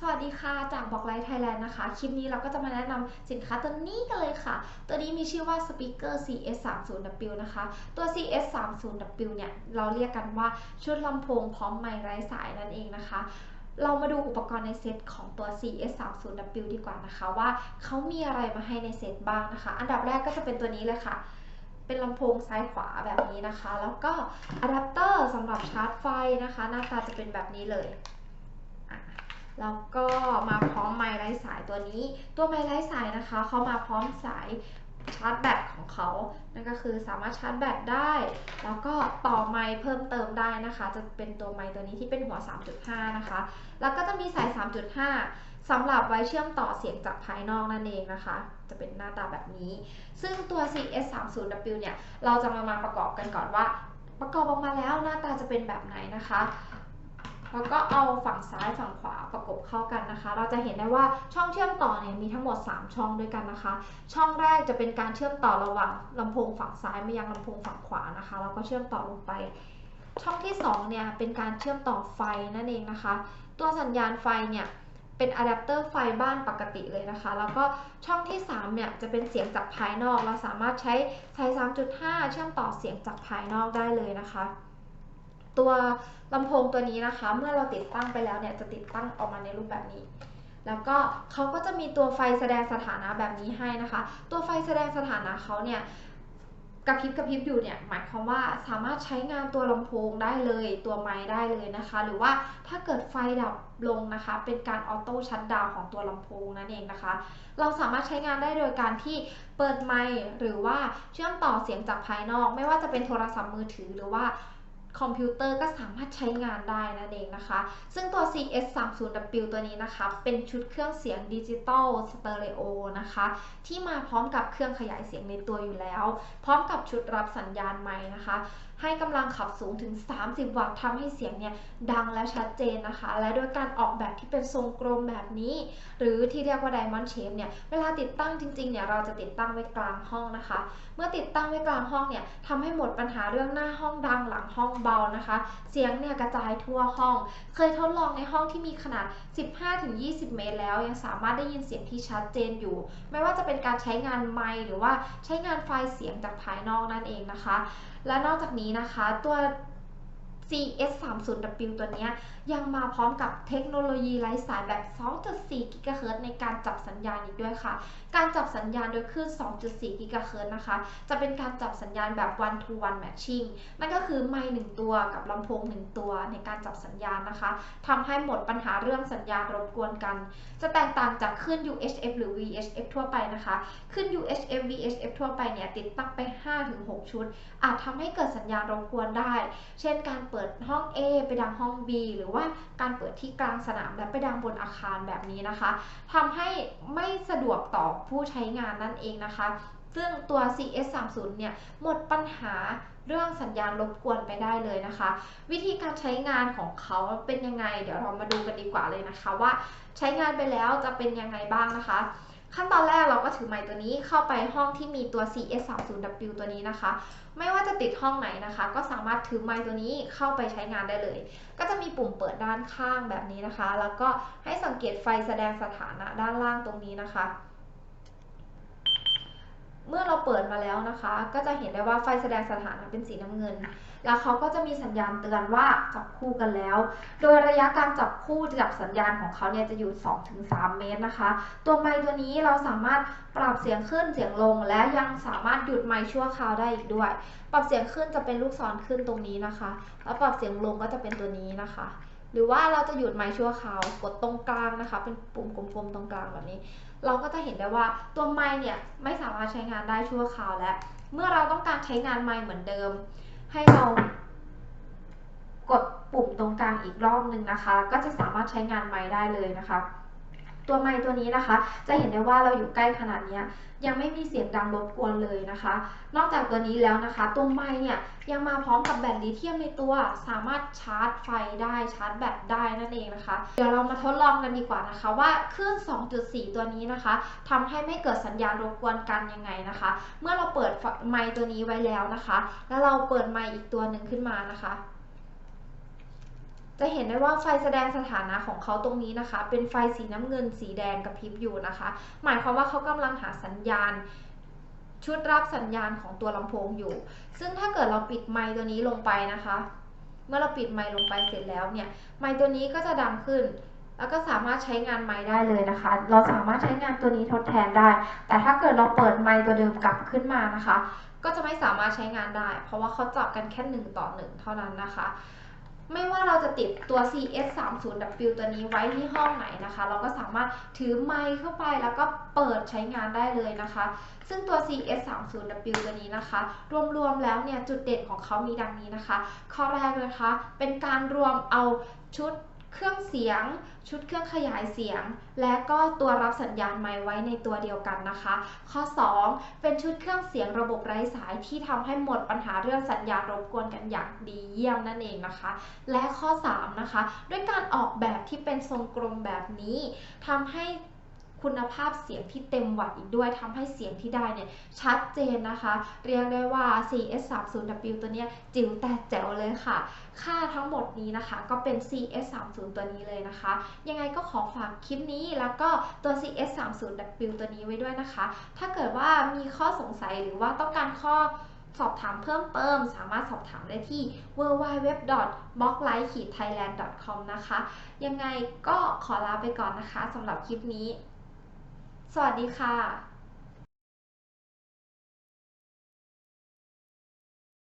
สวัสดีค่ะ จากบอกไลท์ไทยแลนด์นะคะ คลิปนี้เราก็จะมาแนะนำสินค้าตัวนี้กันเลยค่ะ ตัวนี้มีชื่อว่า Speaker CS30W นะคะ ตัว CS30W เนี่ย เราเรียกกันว่าชุดลำโพงพร้อมไมค์ไร้สายนั่นเองนะคะเรามาดูอุปกรณ์ในเซตของตัว CS30W ดีกว่านะคะ ว่าเขามีอะไรมาให้ในเซตบ้างนะคะ อันดับแรกก็จะเป็นตัวนี้เลยค่ะ เป็นลำโพงซ้ายขวาแบบนี้นะคะ แล้วก็อะแดปเตอร์สำหรับชาร์จไฟนะคะ หน้าตาจะเป็นแบบนี้เลย แล้วก็มาพร้อมไมค์ไร้สายตัวนี้ ตัวไมค์ไร้สายนะคะเขามาพร้อมสายชาร์จแบตของเขา นั่นก็คือสามารถชาร์จแบตได้ แล้วก็ต่อไมค์เพิ่มเติมได้นะคะ จะเป็นตัวไมค์ตัวนี้ที่เป็นหัว 3.5 นะคะ แล้วก็จะมีสาย 3.5สำหรับไว้เชื่อมต่อเสียงจากภายนอกนั่นเองนะคะ จะเป็นหน้าตาแบบนี้ ซึ่งตัว CS30W เนี่ย เราจะมามาประกอบกันก่อนว่า ประกอบออกมาแล้วหน้าตาจะเป็นแบบไหนนะคะ แล้วก็เอาฝั่งซ้ายฝั่งขวาประกบเข้ากันนะคะ เราจะเห็นได้ว่าช่องเชื่อมต่อเนี่ยมีทั้งหมด 3 ช่องด้วยกันนะคะ ช่องแรกจะเป็นการเชื่อมต่อระหว่างลำโพงฝั่งซ้ายมายังลำโพงฝั่งขวานะคะ แล้วก็เชื่อมต่อลงไป ช่องที่2เนี่ยเป็นการเชื่อมต่อไฟนั่นเองนะคะ ตัวสัญญาณไฟเนี่ยเป็นอะแดปเตอร์ไฟบ้านปกติเลยนะคะ แล้วก็ช่องที่ 3 เนี่ย จะเป็นเสียงจากภายนอก เราสามารถใช้สาย 3.5 เชื่อมต่อเสียงจากภายนอกได้เลยนะคะ ตัวลำโพงตัวนี้นะคะ เมื่อเราติดตั้งไปแล้วเนี่ยจะติดตั้งออกมาในรูปแบบนี้ แล้วก็เขาก็จะมีตัวไฟแสดงสถานะแบบนี้ให้นะคะ ตัวไฟแสดงสถานะเขาเนี่ยกระพริบกระพริบอยู่เนี่ยหมายความว่าสามารถใช้งานตัวลำโพงได้เลยตัวไม้ได้เลยนะคะ หรือว่าถ้าเกิดไฟดับลงนะคะ เป็นการออโต้ชัตดาวของตัวลำโพงนั่นเองนะคะ เราสามารถใช้งานได้โดยการที่เปิดไมค์หรือว่าเชื่อมต่อเสียงจากภายนอก ไม่ว่าจะเป็นโทรศัพท์มือถือหรือว่า คอมพิวเตอร์ก็สามารถใช้งานได้นั่นเองนะคะ ซึ่งตัว CS30W ตัวนี้นะคะ เป็นชุดเครื่องเสียงดิจิตอลสเตอริโอนะคะ ที่มาพร้อมกับเครื่องขยายเสียงในตัวอยู่แล้ว พร้อมกับชุดรับสัญญาณไม้นะคะ ให้กำลังขับสูงถึง 30 วัตต์ทำให้เสียงเนี่ยดังและชัดเจนนะคะ และโดยการออกแบบที่เป็นทรงกลมแบบนี้ หรือที่เรียกว่า Diamond Shape เนี่ยเวลาติดตั้งจริงๆเนี่ยเราจะติดตั้งไว้กลางห้องนะคะ เมื่อติดตั้งไว้กลางห้องเนี่ยทำให้หมดปัญหาเรื่องหน้าห้องดังหลังห้องเบานะคะ เสียงเนี่ยกระจายทั่วห้อง เคยทดลองในห้องที่มีขนาด 15-20 เมตร แล้วยังสามารถได้ยินเสียงที่ชัดเจนอยู่ ไม่ว่าจะเป็นการใช้งานไมค์หรือว่าใช้งานไฟล์เสียงจากภายนอกนั่นเองนะคะ และนอกจากนี้นะคะ ตัว CS30W ตัวนี้ยังมาพร้อมกับเทคโนโลยีไร้สายแบบ 2.4 GHz ในการจับสัญญาณอีกด้วยค่ะ การจับสัญญาณโดยคลื่น 2.4 GHz นะคะ จะเป็นการจับสัญญาณแบบ one to one matching นั่นก็คือไมค์1ตัวกับลำโพง1ตัวในการจับสัญญาณนะคะทำให้หมดปัญหาเรื่องสัญญาณรบกวนกัน จะแตกต่างจากคลื่น UHF หรือ VHF ทั่วไปนะคะคลื่น UHF VHF ทั่วไปเนี่ยติดตั้งไป 5-6 ชุด อาจทำให้เกิดสัญญาณรบกวนได้ เช่นการเปิดปิดห้อง A ไปดังห้อง B หรือว่าการเปิดที่กลางสนามและไปดังบนอาคารแบบนี้นะคะทำให้ไม่สะดวกต่อผู้ใช้งานนั่นเองนะคะ ซึ่งตัว CS30 เนี่ยหมดปัญหาเรื่องสัญญาณรบกวนไปได้เลยนะคะ วิธีการใช้งานของเขาเป็นยังไง เดี๋ยวเรามาดูกันดีกว่าเลยนะคะ ว่าใช้งานไปแล้วจะเป็นยังไงบ้างนะคะ ขั้นตอนแรกเราก็ถือไมค์ตัวนี้เข้าไปห้องที่มีตัว CS30W ตัวนี้นะคะ ไม่ว่าจะติดห้องไหนนะคะ ก็สามารถถือไมค์ตัวนี้เข้าไปใช้งานได้เลย ก็จะมีปุ่มเปิดด้านข้างแบบนี้นะคะ แล้วก็ให้สังเกตไฟแสดงสถานะด้านล่างตรงนี้นะคะ เมื่อเราเปิดมาแล้วนะคะ ก็จะเห็นได้ว่าไฟแสดงสถานะเป็นสีน้ำเงิน แล้วเขาก็จะมีสัญญาณเตือนว่าจับคู่กันแล้ว โดยระยะการจับคู่จับสัญญาณของเขาเนี่ยจะอยู่ 2-3 เมตรนะคะ ตัวไมค์ตัวนี้เราสามารถปรับเสียงขึ้นเสียงลง และยังสามารถหยุดไมค์ชั่วคราวได้อีกด้วย ปรับเสียงขึ้นจะเป็นลูกศรขึ้นตรงนี้นะคะ แล้วปรับเสียงลงก็จะเป็นตัวนี้นะคะ หรือว่าเราจะหยุดไม้ชั่วคราวกดตรงกลางนะคะ เป็นปุ่มกลมๆตรงกลางแบบนี้ เราก็จะเห็นได้ว่าตัวไม้เนี่ยไม่สามารถใช้งานได้ชั่วคราวและเมื่อเราต้องการใช้งานไม้เหมือนเดิม ให้เรากดปุ่มตรงกลางอีกรอบหนึ่งนะคะ ก็จะสามารถใช้งานไม้ได้เลยนะคะ ตัวไมค์ตัวนี้นะคะ จะเห็นได้ว่าเราอยู่ใกล้ขนาดนี้ยังไม่มีเสียงดังรบกวนเลยนะคะ นอกจากตัวนี้แล้วนะคะ ตัวไมค์เนี่ยยังมาพร้อมกับแบตลิเธียมในตัว สามารถชาร์จไฟได้ชาร์จแบตได้นั่นเองนะคะ เดี๋ยวเรามาทดลองกันดีกว่านะคะ ว่าคลื่น 2.4 ตัวนี้นะคะทำให้ไม่เกิดสัญญาณรบกวนกันยังไงนะคะ เมื่อเราเปิดไมค์ตัวนี้ไว้แล้วนะคะ แล้วเราเปิดไมค์อีกตัวหนึ่งขึ้นมานะคะ จะเห็นได้ว่าไฟแสดงสถานะของเขาตรงนี้นะคะ เป็นไฟสีน้ำเงินสีแดงกระพริบอยู่นะคะ หมายความว่าเขากำลังหาสัญญาณ ชุดรับสัญญาณของตัวลำโพงอยู่ ซึ่งถ้าเกิดเราปิดไมค์ตัวนี้ลงไปนะคะ เมื่อเราปิดไมค์ลงไปเสร็จแล้วเนี่ย ไมค์ตัวนี้ก็จะดังขึ้น แล้วก็สามารถใช้งานไมค์ได้เลยนะคะ เราสามารถใช้งานตัวนี้ทดแทนได้ แต่ถ้าเกิดเราเปิดไมค์ตัวเดิมกลับขึ้นมานะคะ ก็จะไม่สามารถใช้งานได้ เพราะว่าเขาจับกันแค่1ต่อ1เท่านั้นนะคะ ไม่ว่าเราจะติดตัว CS 3 0 W ตัวนี้ไว้ที่ห้องไหนนะคะ เราก็สามารถถือไมค์เข้าไปแล้วก็เปิดใช้งานได้เลยนะคะ ซึ่งตัว CS 3 0 W ตัวนี้นะคะ รวมๆแล้วเนี่ยจุดเด่นของเขามีดังนี้นะคะ ข้อแรกนะคะ เป็นการรวมเอาชุด เครื่องเสียง ชุดเครื่องขยายเสียง และก็ตัวรับสัญญาณไมค์ไว้ในตัวเดียวกันนะคะ ข้อ 2 เป็นชุดเครื่องเสียงระบบไร้สายที่ทำให้หมดปัญหาเรื่องสัญญาณรบกวนกันอย่างดีเยี่ยมนั่นเองนะคะ และข้อ 3 นะคะ ด้วยการออกแบบที่เป็นทรงกลมแบบนี้ทำให้ คุณภาพเสียงที่เต็มวัตต์อีกด้วยทำให้เสียงที่ได้เนี่ยชัดเจนนะคะ เรียกได้ว่า CS30W ตัวเนี้ยจิ๋วแต่แจ๋วเลยค่ะ ค่าทั้งหมดนี้นะคะก็เป็น CS30 ตัวนี้เลยนะคะ ยังไงก็ขอฝากคลิปนี้แล้วก็ตัว CS30W ตัวนี้ไว้ด้วยนะคะ ถ้าเกิดว่ามีข้อสงสัยหรือว่าต้องการข้อสอบถามเพิ่มเติมสามารถสอบถามได้ที่ www.blocklight-thailand.com นะคะ ยังไงก็ขอลาไปก่อนนะคะสำหรับคลิปนี้ สวัสดีค่ะ